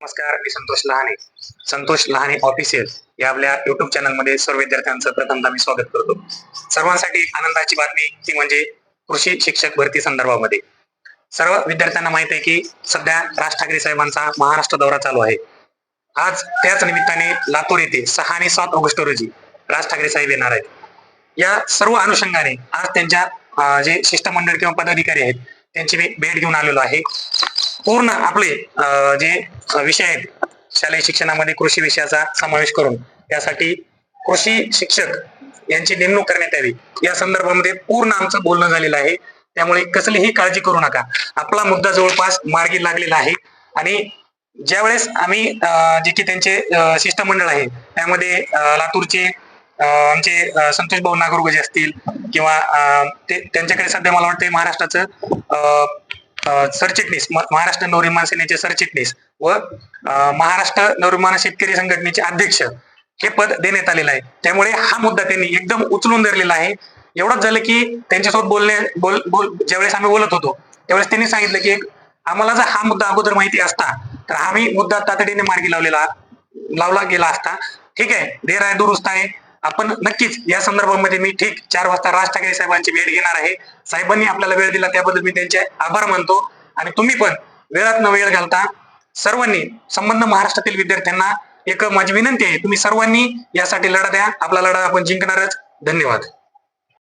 नमस्कार मी संतोष लहाने. संतोष लहाने ऑफिशियल या आपल्या युट्यूब चॅनलमध्ये सर्व विद्यार्थ्यांचं प्रथमतः मी स्वागत करतो. सर्वांसाठी एक आनंदाची बातमी ती म्हणजे कृषी शिक्षक भरती संदर्भामध्ये. सर्व विद्यार्थ्यांना माहीत आहे की सध्या राज ठाकरे साहेबांचा महाराष्ट्र दौरा चालू आहे. आज त्याच निमित्ताने लातूर येथे सहा आणि सात ऑगस्ट रोजी राज ठाकरे साहेब येणार आहेत. या सर्व अनुषंगाने आज त्यांच्या जे शिष्टमंडळ किंवा पदाधिकारी आहेत त्यांची मी भेट घेऊन आलेलो आहे. पूर्ण आपले जे विषय आहेत शालेय शिक्षणामध्ये कृषी विषयाचा समावेश करून त्यासाठी कृषी शिक्षक यांची नेमणूक करण्यात यावी. या संदर्भामध्ये पूर्ण आमचं बोलणं झालेलं आहे. त्यामुळे कसलीही काळजी करू नका. आपला मुद्दा जवळपास मार्गी लागलेला आहे. आणि ज्यावेळेस आम्ही अं, जे की त्यांचे शिष्टमंडळ आहे त्यामध्ये लातूरचे आमचे संतोष भाऊ नागरगोजे असतील किंवा ते त्यांच्याकडे सध्या मला वाटतं महाराष्ट्राचं अं, सरचिटणीस महाराष्ट्र नवनिर्माण सेनेचे सरचिटणीस व महाराष्ट्र नवनिर्माण शेतकरी संघटनेचे अध्यक्ष हे पद देण्यात आलेलं आहे. त्यामुळे हा मुद्दा त्यांनी एकदम उचलून धरलेला आहे. एवढंच झालं की त्यांच्यासोबत बोलणे बोल बोल ज्यावेळेस आम्ही बोलत होतो त्यावेळेस त्यांनी सांगितलं की एक आम्हाला जर हा मुद्दा अगोदर माहिती असता तर आम्ही मुद्दा तातडीने मार्गी लावलेला लावला गेला असता. ठीक आहे देर आहे दुरुस्त आहे. आपण नक्कीच या संदर्भामध्ये मी ठीक चार वाजता राज ठाकरे साहेबांची भेट घेणार आहे. साहेबांनी आपल्याला वेळ दिला त्याबद्दल मी त्यांचे आभार मानतो. आणि तुम्ही पण वेळात न वेळ घालता सर्वांनी संबंध महाराष्ट्रातील विद्यार्थ्यांना एक माझी विनंती आहे तुम्ही सर्वांनी यासाठी लढा द्या. आपला लढा आपण जिंकणारच. धन्यवाद.